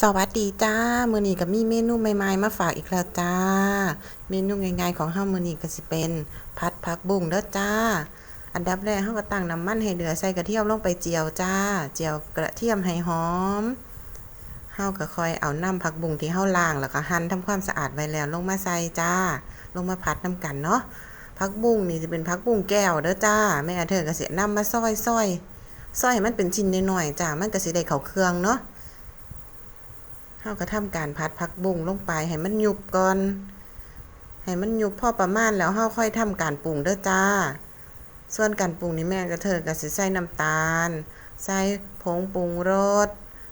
สวัสดีจ้า มือนี้ก็มีเมนูใหม่ๆมาฝากอีกแล้วจ้า เมนูง่ายๆของเฮามื้อนี้ก็สิเป็นผัดผักบุ้งเด้อจ้า อันดับแรกเฮาก็ตั้งน้ำมันให้เดือดใส่กระเทียมลงไปเจียวจ้า เจียวกระเทียมให้หอมเฮาก็ค่อยเอาน้ำผักบุ้งที่เฮาล้างแล้วก็หั่นทำความสะอาดไว้แล้วลงมาใส่จ้า ลงมาผัดน้ำกันเนาะผักบุ้งนี่สิเป็นผักบุ้งแก้วเด้อจ้าแม่เธอก็สินำมาซอยๆซอยให้มันเป็นชิ้นน้อยๆจ้ามันก็สิได้เข้าเครื่องเนาะ เฮาก็ทำการผัดผักบุ้งลงไปให้มันยุบก่อน ให้มันยุบพอประมาณแล้วเฮาค่อยทำการปรุงเด้อจ้า ส่วนการปรุงนี่แม่ก็เธอก็สิใส่น้ำตาล ใส่ผงปรุงรส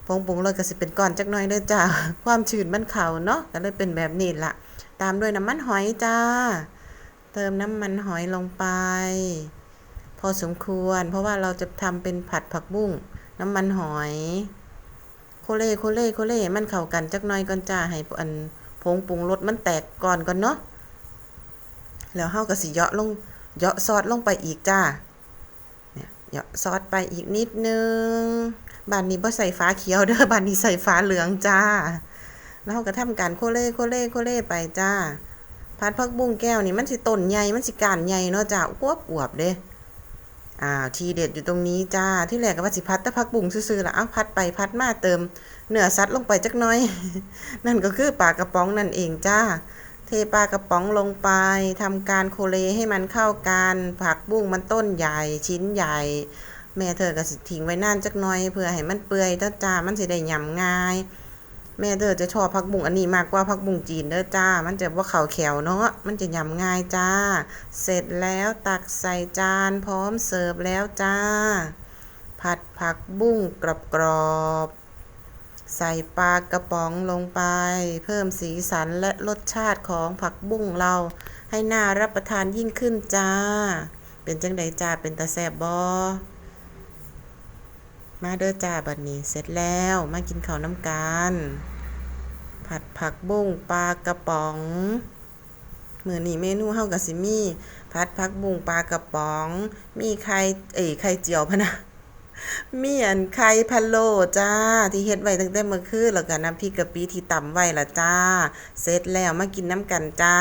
ผงปรุงรสก็สิเป็นก้อนจักหน่อยเด้อจ้า ความชื้นมันเข้าเนาะก็เลยเป็นแบบนี้ล่ะ ตามด้วยน้ำมันหอยจ้า เติมน้ำมันหอยลงไป พอสมควร เพราะว่าเราจะทำเป็นผัดผักบุ้งน้ำมันหอย เล่โคเล่โคเล่มันเข้ากันจักหน่อยก่อนจ้าให้อันผงปรุงรสมันแตกก่อนก่อนเนาะแล้วเฮาก็สิเยาะลงเยาะซอสลงไปอีกจ้าเนี่ยเยาะซอสไปอีกนิดนึงบานนี้บ่ใส่ฟ้าเขียวเด้อบานนี้ใส่ฟ้าเหลืองจ้าแล้วเฮาก็ทำการโคเล่โคเล่โคเล่ไปจ้าผัดผักบุ้งแก้วนี่มันสิต้นใหญ่มันสิก้านใหญ่เนาะจ้าอวบอวบๆเด้ อ่าทีเด็ดอยู่ตรงนี้จ้าที่แรกก็ว่าสิพัดแต่ผักบุ้งซื่อๆละเอ้าพัดไปพัดมาเติมเนื้อสัตว์ลงไปจักน่อย นั่นก็คือปลากระป๋องนั่นเองจ้า เทปลากระป๋องลงไปทำการโคเลให้มันเข้ากันผักบุ้งมันต้นใหญ่ชิ้นใหญ่ แม่เธอก็สิทิ้งไว้นานจักน่อยเพื่อให้มันเปื่อยเด้อจ้ามันสิได้ยำง่าย แม่เธอจะชอบผักบุ้งอันนี้มากกว่าผักบุ้งจีนเด้อจ้า มันจะว่าเขาแขวเนาะ มันจะยำง่ายจ้า เสร็จแล้วตักใส่จานพร้อมเสิร์ฟแล้วจ้า ผัดผักบุ้งกรอบๆ ใส่ปลากระป๋องลงไป เพิ่มสีสันและรสชาติของผักบุ้งเรา ให้น่ารับประทานยิ่งขึ้นจ้า เป็นจังใดจ้า เป็นตาแซบบอมาเด้อจ้าบัดนี้เสร็จแล้วมากินข้าวน้ำกัน ผัดผักบุ้งปลากระป๋องมือนี้เมนูเฮากับซิมี่ผัดผักบุ้งปลากระป๋อง มีไข่เอ้ยไข่เจียวพะนะมีอันไข่พะโล้จ้า ที่เฮ็ดไว้ตั้งแต่เมื่อคืนแล้วก็น้ำพริกกะปิที่ตำไว้ละจ้า เสร็จแล้วมากินน้ำกันจ้า